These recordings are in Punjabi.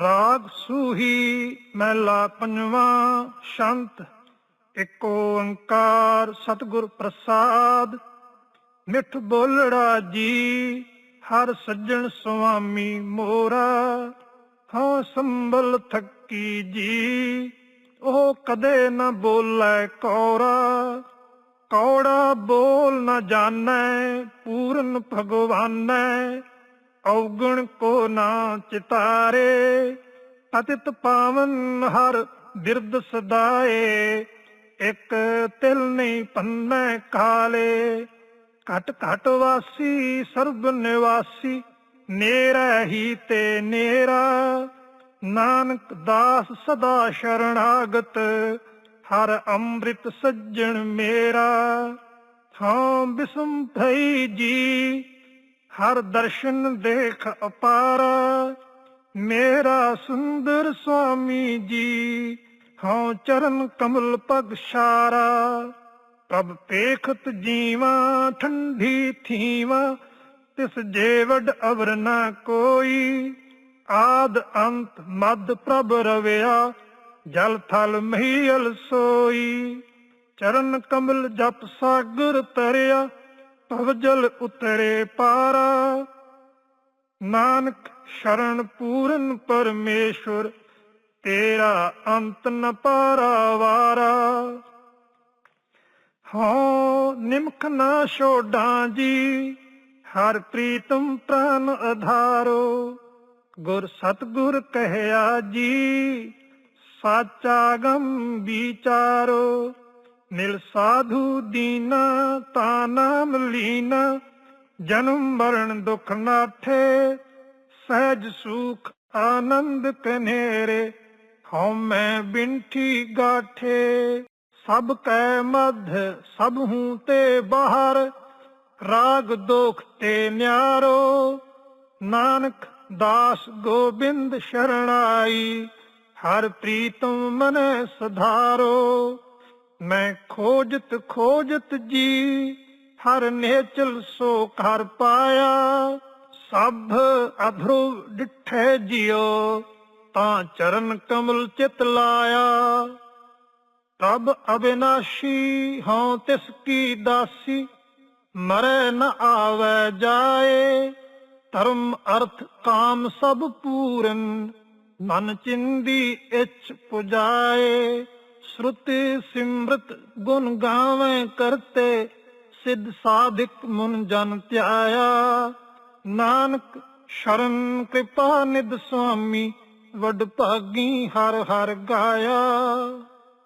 ਰਾਗ ਸੂਹੀ ਮਹਿਲਾ ਪੰਜਵਾਂ ਸ਼ੰਤ ਏਕ ਓੰਕਾਰ ਸਤਿਗੁਰ ਪ੍ਰਸਾਦ। ਮਿੱਠ ਬੋਲੜਾ ਜੀ, ਹਰ ਸੱਜਣ ਸੁਆਮੀ ਮੋਰਾ। ਹਾਂ ਸੰਭਲ ਥੱਕੀ ਜੀ, ਉਹ ਕਦੇ ਨਾ ਬੋਲੇ ਕੌੜਾ ਕੌੜਾ ਬੋਲ ਨਾ ਜਾਣੈ, ਪੂਰਨ ਭਗਵਾਨੈ। ਔਗਣ ਕੋ ਨਾ ਚਿਤਾਰੇ ਪਤਿਤ ਪਾਵਨ ਹਰ ਬਿਰਦ ਸਦਾਏ, ਇਕ ਤਿਲ ਨਹੀਂ ਪੰਨੈ ਕਾਲੇ। ਘਟ ਘਟ ਵਾਸੀ, ਸਰਬ ਨਿਵਾਸੀ, ਨੇਰਾ ਹੀ ਤੇ ਨੇਰਾ। ਨਾਨਕ ਦਾਸ ਸਦਾ ਸ਼ਰਣਾਗਤ, ਹਰ ਅੰਮ੍ਰਿਤ ਸੱਜਣ ਮੇਰਾ। ਥਾਂ ਬਿਸਮ ਭਈ ਜੀ ਹਰ ਦਰਸ਼ਨ ਦੇਖ ਅਪਾਰਾ, ਮੇਰਾ ਸੁੰਦਰ ਸੁਆਮੀ ਜੀ, ਹਉ ਚਰਨ ਕਮਲ ਪਗ ਸ਼ਾਰਾ ਪ੍ਰਭ ਪੇਖਤ ਜੀਵਾ ਠੰਡੀ ਥੀਵਾ, ਤਿਸ ਜੇਵਡ ਅਵਰ ਨਾ ਕੋਈ। ਆਦ ਅੰਤ ਮਦ ਪ੍ਰਭ ਰਵਿਆ, ਜਲ ਥਲ ਮਹੀਲ ਸੋਈ। ਚਰਨ ਕਮਲ ਜਪ ਸਾਗਰ ਤਰਿਆ ਭਵ ਜਲ ਉਤਰੇ ਪਾਰਾ। ਨਾਨਕ ਸ਼ਰਨ ਪੂਰਨ ਪਰਮੇਸ਼ਵਰ ਤੇਰਾ ਅੰਤ ਨ ਪਾਰਾਵਾਰਾ ਹਾਂ ਨਿਮਖ ਨਾ ਛੋਡਾਂ ਜੀ, ਹਰ ਪ੍ਰੀਤਮ ਪ੍ਰਾਨ ਆਧਾਰੋ ਗੁਰ ਸਤਗੁਰ ਕਹਿਆ ਜੀ, ਸਾਚਾ ਗਮ ਵਿਚਾਰੋ। ਮਿਲ ਸਾਧੂ ਦੀਨਾ, ਤਾ ਨਾਮ ਲੀਨਾ, ਜਨਮ ਮਰਨ ਦੁਖ ਨਾਠੇ ਸਹਿਜ ਸੁਖ ਆਨੰਦ ਕਨੇਰੇ ਹਉ ਮੈਂ ਬਿੰਠੀ ਗਾਠੇ। ਸਭ ਕੈ ਮਧ, ਸਭ ਹੂੰ ਤੇ ਬਾਹਰ, ਰਾਗ ਦੋਖ ਤੇ ਨਿਆਰੋ। ਨਾਨਕ ਦਾਸ ਗੋਬਿੰਦ ਸ਼ਰਣਾਈ ਹਰ ਪ੍ਰੀਤਮ ਮਨ ਸੁਧਾਰੋ। ਮੈਂ ਖੋਜਤ ਖੋਜਤ ਜੀ, ਹਰ ਨੇਚਲ ਸੋ ਘਰ ਪਾਇਆ। ਸਭ ਅਧਰੂ ਡਿਠੇ ਜਿਉ, ਤਾਂ ਚਰਨ ਕਮਲ ਚਿਤ ਲਾਇਆ। ਤਬ ਅਬਿਨਾਸ਼ੀ ਹਾਂ ਤਿਸ ਕੀ ਦਾਸੀ, ਮਰੈ ਨ ਆਵੈ ਜਾਏ। ਧਰਮ, ਅਰਥ, ਕਾਮ ਸਭ ਪੂਰਨ ਮਨ ਚਿੰਦੀ ਇਛ ਪੁਜਾਏ। ਸ਼ਰੁਤੀ ਸਿਮਰਤ ਗੁਣ ਗਾਵੇਂ ਕਰਤੇ ਸਿੱਧ ਸਾਧਿਕ ਮਨ ਜਨ ਧਿਆਇਆ ਨਾਨਕ ਸ਼ਰਨ ਕਿਰਪਾ ਨਿਦ ਸੁਆਮੀ ਵਡ ਭਾਗੀ ਹਰ ਹਰ ਗਾਇਆ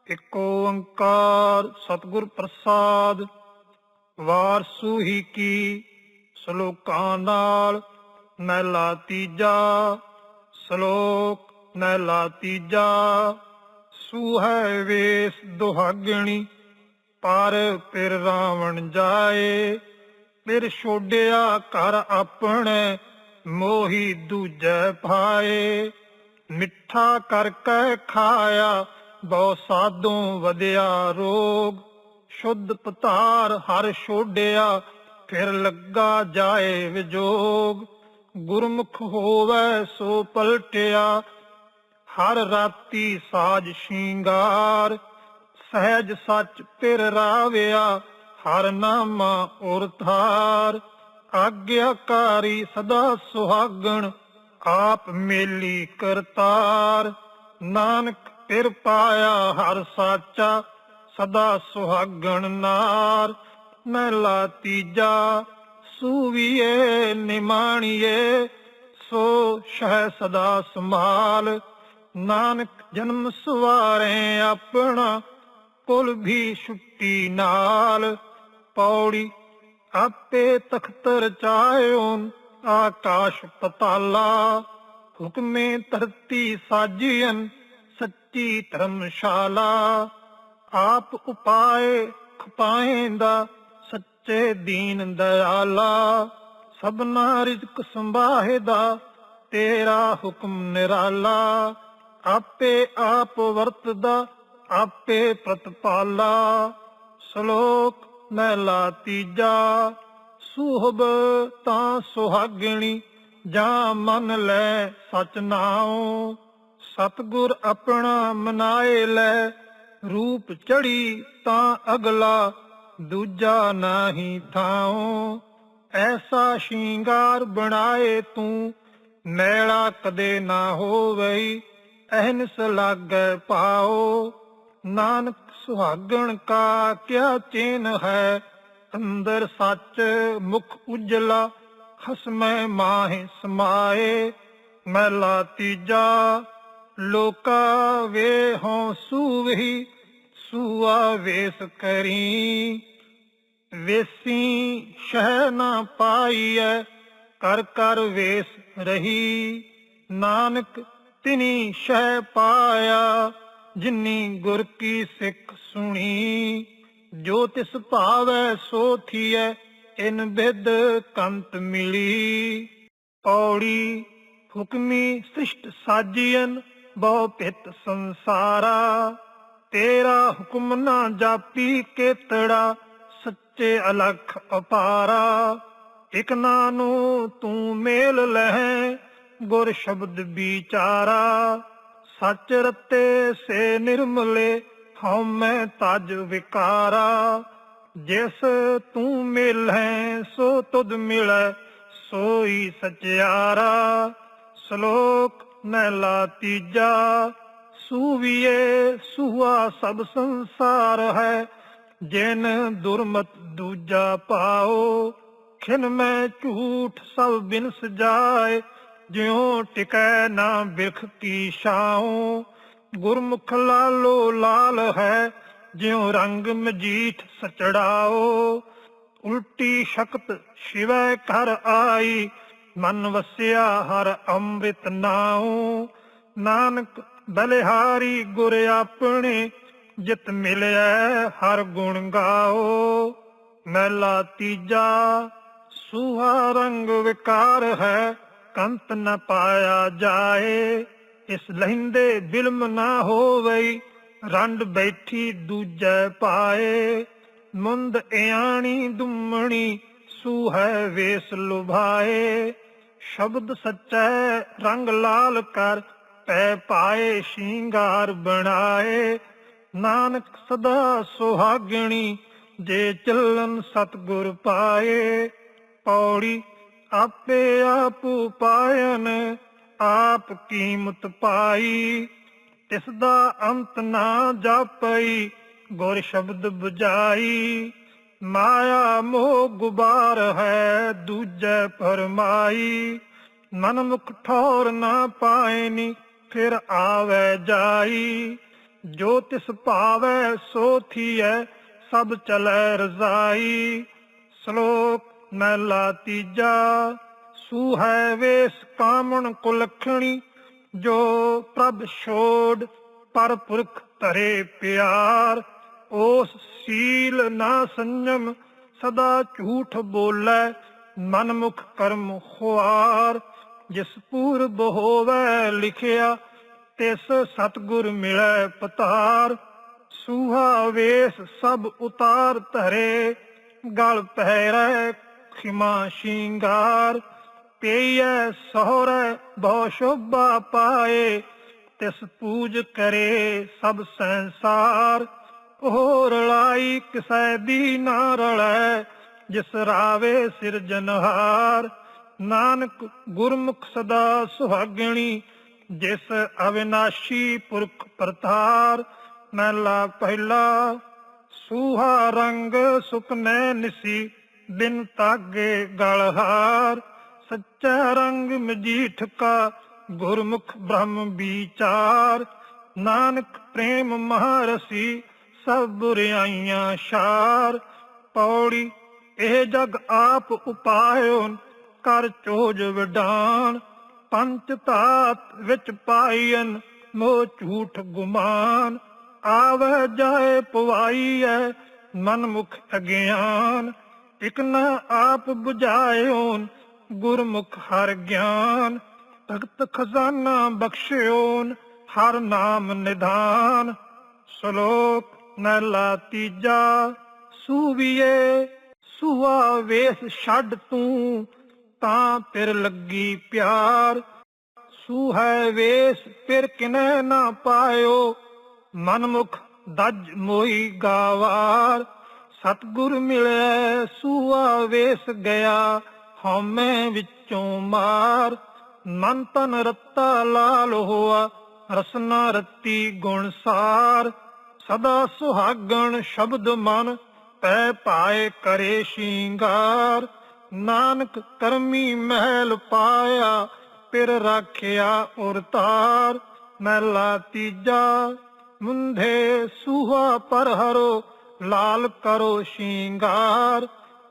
ਇਕ ਓੰਕਾਰ ਸਤਿਗੁਰ ਪ੍ਰਸਾਦ ਵਾਰ ਸੂਹੀ ਕੀ ਸ਼ਲੋਕਾਂ ਨਾਲ ਮਹਿਲਾ ਤੀਜਾ ਸ਼ਲੋਕ ਮਹਿਲਾ ਤੀਜਾ ਸੂਹੈ ਵੇਸ ਦੁਹਾਗਣੀ, ਪਰ ਫਿਰ ਰਾਵਣ ਜਾਏ। ਫਿਰ ਛੋਡਿਆ ਘਰ ਆਪਣੇ, ਮੋਹੀ ਦੂਜੈ ਭਾਏ। ਮਿੱਠਾ ਕਰਕੇ ਖਾਇਆ, ਬਹੁ ਸਾਧੂ ਵਧਿਆ ਰੋਗ। ਸ਼ੁੱਧ ਪਤਾਰ ਹਰ ਛੋਡਿਆ, ਫਿਰ ਲੱਗਾ ਜਾਏ ਵਿਜੋਗ। ਗੁਰਮੁਖ ਹੋਵੇ ਸੋ ਪਲਟਿਆ ਹਰ ਰਾਤੀ ਸਾਜ ਸ਼ਿੰਗਾਰ, ਸਹਿਜ ਸੱਚ ਪਿਰ ਰਾਵਿਆ, ਹਰ ਨਾਮਾ ਉਰਥਾਰ ਆਗਿਆਕਾਰੀ ਸਦਾ ਸੁਹਾਗਣ, ਆਪ ਮੇਲੀ ਕਰਤਾਰ। ਨਾਨਕ ਪਿਰ ਪਾਇਆ ਹਰ ਸਾਚਾ, ਸਦਾ ਸੁਹਾਗਣ ਨਾਰ। ਮਹਿਲਾ ਤੀਜਾ, ਸੂਵੀਏ, ਨਿਮਾਣੀਏ, ਸੋ ਸ਼ਹਿ ਸਦਾ ਸੰਭਾਲ। ਨਾਨਕ ਜਨਮ ਸਵਾਰੇ ਆਪਣਾ, ਕੁਲ ਵੀ ਛੁੱਟੀ ਨਾਲ। ਪੌੜੀ ਆਪੇ ਤਖਤ ਰਚਾਇਓ ਆਕਾਸ਼ ਪਤਾਲਾ ਹੁਕਮੇ ਧਰਤੀ ਸਾਜੀਨ ਸੱਚੀ ਧਰਮਸ਼ਾਲਾ। ਆਪ ਉਪਾਏ ਖਪਾਏਂਦਾ, ਸੱਚੇ ਦੀਨ ਦਇਆਲਾ। ਸਭਨਾ ਰਿਜ਼ਕ ਸੰਭਾਹੇਦਾ, ਤੇਰਾ ਹੁਕਮ ਨਿਰਾਲਾ। ਆਪੇ ਆਪ ਵਰਤਦਾ, ਆਪੇ ਪ੍ਰਤਪਾਲਾ। ਸ਼ਲੋਕ ਮਹਿਲਾ ਤੀਜਾ, ਸੁਹਬ ਤਾਂ ਸੁਹਾਗਣੀ, ਜਾਂ ਮਨ ਲੈ ਸਚ ਨਾਉ। ਸਤਗੁਰ ਆਪਣਾ ਮਨਾਏ ਲੈ, ਰੂਪ ਚੜੀ ਤਾਂ ਅਗਲਾ ਦੂਜਾ ਨਾਹੀ ਥਾਉ। ਐਸਾ ਸ਼ਿੰਗਾਰ ਬਣਾਏ ਤੂੰ ਮੈਲਾ ਕਦੇ ਨਾ ਹੋਵਈ ਅਹਨਸ ਲਾਗੈ ਪਾਓ ਨਾਨਕ ਸੁਹਾਗਣ ਕਾ ਕਿਆ ਚੇਨ ਹੈ? ਅੰਦਰ ਸੱਚ ਮੁਖ ਉਜਲਾ, ਹਸਮੈ ਮਾਹਿ ਸਮਾਏ ਮਹਿਲਾ ਤੀਜਾ, ਲੋਕਾ ਵੇ ਹੋਂ ਸੂਵਹੀ, ਸੂਆ ਵੇਸ ਕਰੀ। ਵੇਸੀ ਸ਼ਹਿ ਨਾ ਪਾਈਐ, ਕਰ ਕਰ ਵੇਸ ਰਹੀ। ਨਾਨਕ ਤਿਨੀ ਸ਼ਹਿ ਪਾਇਆ, ਜਿਨੀ ਗੁਰ ਕੀ ਸਿੱਖ ਸੁਣੀ। ਜੋ ਤਿਸ ਭਾਵੈ ਸੋ ਥੀਐ, ਇਨ ਬਿਦ ਕੰਤ ਮਿਲੀ। ਪੌੜੀ ਹੁਕਮੀ ਸ੍ਰਿਸ਼ਟ ਸਾਜੀਐਨ, ਬਹੁ ਭਿਤ ਸੰਸਾਰਾ। ਤੇਰਾ ਹੁਕਮ ਨਾ ਜਾਪੀ ਕੇਤੜਾ, ਸੱਚੇ ਅਲਖ ਅਪਾਰਾ। ਇਕ ਨਾਨੂ ਤੂੰ ਮੇਲ ਲਹਿ ਗੁਰ ਸ਼ਬਦ ਵਿਚਾਰਾ, ਸੱਚ ਰਤੇ ਸੇ ਨਿਰਮਲੇ, ਹਉ ਮੈਂ ਤਜ ਵਿਕਾਰਾ। ਜਿਸ ਤੂੰ ਮਿਲੈ ਸੋ ਤੁਧ ਮਿਲੈ ਸੋਈ ਸਚਿਆਰਾ। ਸ਼ਲੋਕ ਮਹਿਲਾ ਤੀਜਾ, ਸੂਵੀਏ ਸੁਹਾ ਸਭ ਸੰਸਾਰ ਹੈ, ਜਿਨ ਦੁਰਮਤ ਦੂਜਾ ਪਾਓ। ਖਿਨ ਮੈਂ ਝੂਠ ਸਭ ਬਿਨ ਸਜਾਏ ਜਿਉ ਟਿਕੈ ਨਾ ਬਿਖ ਕੀ ਛਾਉ, ਗੁਰਮੁਖ ਲਾਲੋ ਲਾਲ ਹੈ, ਜਿਉ ਰੰਗ ਮਜੀਠ ਸਚੜਾਓ। ਉਲਟੀ ਸ਼ਕਤ ਸ਼ਿਵੈ ਘਰ ਆਈ, ਮਨ ਵਸਿਆ ਹਰ ਅੰਮ੍ਰਿਤ ਨਾਉ। ਨਾਨਕ ਬਲਿਹਾਰੀ ਗੁਰ ਆਪਣੇ, ਜਿਤ ਮਿਲਿਆ ਹਰ ਗੁਣ ਗਾਓ। ਮਹਿਲਾ ਤੀਜਾ, ਸੁਹਾ ਰੰਗ ਵਿਕਾਰ ਹੈ ਕੰਤ ਨ ਪਾਇਆ ਜਾਏ, ਇਸ ਲਹਿੰਦੇ ਬਿਲਮ ਨਾ ਹੋਵਈ, ਰੰਡ ਬੈਠੀ ਦੂਜੈ ਪਾਏ। ਮੁੰਦ ਇਆਣੀ ਦੁਮਣੀ, ਸੂਹੈ ਵੇਸ ਲੁਭਾਏ। ਸ਼ਬਦ ਸੱਚੈ ਰੰਗ ਲਾਲ ਕਰ, ਪੈ ਪਾਏ ਸ਼ਿੰਗਾਰ ਬਣਾਏ। ਨਾਨਕ ਸਦਾ ਸੁਹਾਗਣੀ, ਜੇ ਚੱਲਨ ਸਤਗੁਰ ਪਾਏ। ਪੌੜੀ ਆਪੇ ਆਪ ਪਾਇਨ ਆਪ ਕੀਮਤ ਪਾਈ। ਤਿਸ ਦਾ ਅੰਤ ਨਾ ਜਾਪਈ, ਗੁਰ ਸ਼ਬਦ 부ਜਾਈ ਮਾਇਆ ਮੋਹ ਗੁਬਾਰ ਹੈ, ਦੂਜੇ ਫਰਮਾਈ। ਮਨ ਮੁਖ ਠੌਰ ਨਾ ਪਾਇਨੀ ਫਿਰ ਆਵੇ ਜਾਈ। ਜੋ ਤਿਸ ਭਾਵੈ, ਸੋ ਥੀਐ, ਸਭ ਚਲੈ ਰਜ਼ਾਈ। ਸ਼ਲੋਕ ਮਹਿਲਾ ਤੀਜਾ, ਸੂਹੈ ਵੇਸ ਕਾਮਣ ਕੁਲਖਣੀ, ਜੋ ਪ੍ਰਭ ਛੋੜ ਪਰ ਪੁਰਖ ਧਰੇ ਪਿਆਰ। ਉਸ ਸੀਲ ਨਾ ਸੰਜਮ, ਸਦਾ ਝੂਠ ਬੋਲੇ, ਮਨਮੁਖ ਕਰਮ ਖੁਆਰ। ਜਿਸ ਪੂਰਬ ਹੋਵੇ ਲਿਖਿਆ, ਤਿਸ ਸਤਗੁਰ ਮਿਲੈ ਪਤਾਰ। ਸੂਹਾ ਵੇਸ ਸਭ ਉਤਾਰ ਧਰੇ, ਗਲ ਪਹਿਰੈ ਖਿਮਾ ਸ਼ਿੰਗਾਰ, ਪਈਐ ਸਹੁਰੈ ਬਹੁ ਸ਼ੋਭਾ ਪਾਏ, ਤਿਸ ਪੂਜ ਕਰੇ ਸਭ ਸੰਸਾਰ। ਉਹ ਰਲਾਈ ਕਿਸੈ ਦੀ ਨਾ ਰਲੈ, ਜਿਸ ਰਾਵੇ ਸਿਰਜਨਹਾਰ ਨਾਨਕ ਗੁਰਮੁਖ ਸਦਾ ਸੁਹਾਗਣੀ, ਜਿਸ ਅਵਿਨਾਸ਼ੀ ਪੁਰਖ ਪ੍ਰਤਾਰ ਮਹਿਲਾ ਪਹਿਲਾ, ਸੂਹਾ ਰੰਗ ਸੁਖਨੇ ਨਿਸੀ ਬਿਨ ਤਾਗੇ ਗਲਹਾਰ ਸੱਚਾ ਰੰਗ ਮਜੀਠ ਕਾ ਗੁਰਮੁਖ ਬ੍ਰਹਮ ਵਿਚਾਰ। ਨਾਨਕ ਪ੍ਰੇਮ ਮਹਾਰਸੀ ਸਭ ਬੁਰਾਈਆਂ ਸ਼ਾਰ। ਪੌੜੀ, ਇਹ ਜਗ ਆਪ ਉਪਾਇਓ, ਕਰ ਚੋਜ ਵਿਡਾਨ। ਪੰਚ ਤਾਤ ਵਿੱਚ ਪਾਈਨ ਮੋ ਝੂਠ ਗੁਮਾਨ। ਆਵੈ ਜਾਏ ਪਵਾਈਐ ਮਨ ਮੁਖ ਅਗਿਆਨ। ਇਕ ਨਾ ਆਪ 부ਝਾਇਓਨ ਗੁਰਮੁਖ ਹਰ ਗਿਆਨ। ਭਗਤ ਖਜ਼ਾਨਾ ਬਖਸ਼ਿਓਨ ਹਰ ਨਾਮ ਨਿਧਾਨ। ਸ਼ਲੋਕ ਮਹਿਲਾ ਤੀਜਾ, ਸੂਵੀਏ, ਸੁਆ ਵੇਸ ਛੱਡ ਤੂੰ, ਤਾਂ ਫਿਰ ਲੱਗੀ ਪਿਆਰ। ਸੂਹੈ ਵੇਸ ਫਿਰ ਕਿਨੈ ਨਾ ਪਾਇਓ, ਮਨਮੁਖ ਦਜ ਮੋਈ ਗਾਵਾਰ। ਸਤਗੁਰ ਮਿਲੈ, ਸੂਆ ਵੇਸ ਗਿਆ, ਹਉਮੈ ਵਿੱਚੋਂ ਮਾਰ। ਮਨ ਤਨ ਰੱਤਾ ਲਾਲ ਹੋਆ, ਰਸਨਾ ਰੱਤੀ ਗੁਣ ਸਦਾ ਸੁਹਾਗਣ ਸ਼ਬਦ ਮਨ, ਪੈ ਪਾਏ ਕਰੇ ਸ਼ਿੰਗਾਰ। ਨਾਨਕ ਕਰਮੀ ਮਹਿਲ ਪਾਇਆ, ਪਿਰ ਰਾਖਿਆ ਉਰਤਾਰ ਮਹਿਲਾ ਤੀਜਾ ਮੁੰਧੇ ਸੂਹਾ ਪਰ ਹਰੋ ਲਾਲ ਕਰੋ ਸ਼ਿੰਗਾਰ,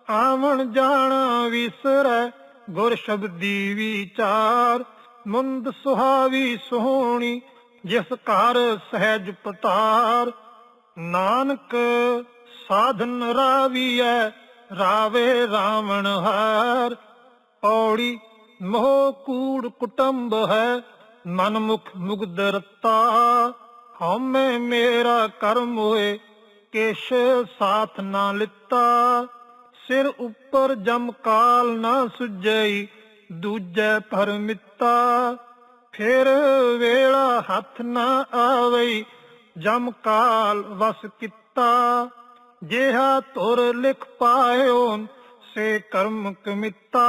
ਆਵਣ ਜਾਣਾ ਵਿਸਰੈ, ਗੁਰ ਸ਼ਬਦੀ ਵਿਚਾਰ। ਮੁੰਦ ਸੁਹਾਵੀ ਸੋਹਣੀ, ਜਿਸ ਘਰ ਸਹਿਜ ਪਤਾਰ। ਨਾਨਕ ਸਾਧਨ ਰਾਵੀਐ, ਰਾਵੇ ਰਾਵਣ ਹਾਰ। ਪੌੜੀ ਮੋਹ ਕੂੜ ਕੁਟੰਬ ਹੈ, ਮਨਮੁਖ ਮੁਗਦਰਤਾ ਹਉਮੈ ਮੇਰਾ ਕਰਮ ਹੋਏ ਕਿਛ ਸਾਥ ਨਾ ਲਿੱਤਾ। ਸਿਰ ਉੱਪਰ ਜਮ ਕਾਲ ਨਾ ਸੁਜਈ, ਦੂਜੈ ਪਰਮਿੱਤਾ ਫਿਰ ਵੇਲਾ ਹੱਥ ਨਾ ਆਵਈ, ਜਮ ਕਾਲ ਵਸ ਕੀਤਾ। ਜਿਹਾ ਤੁਰ ਲਿਖ ਪਾਇਓ, ਸੇ ਕਰਮ ਕਮਿਤਾ।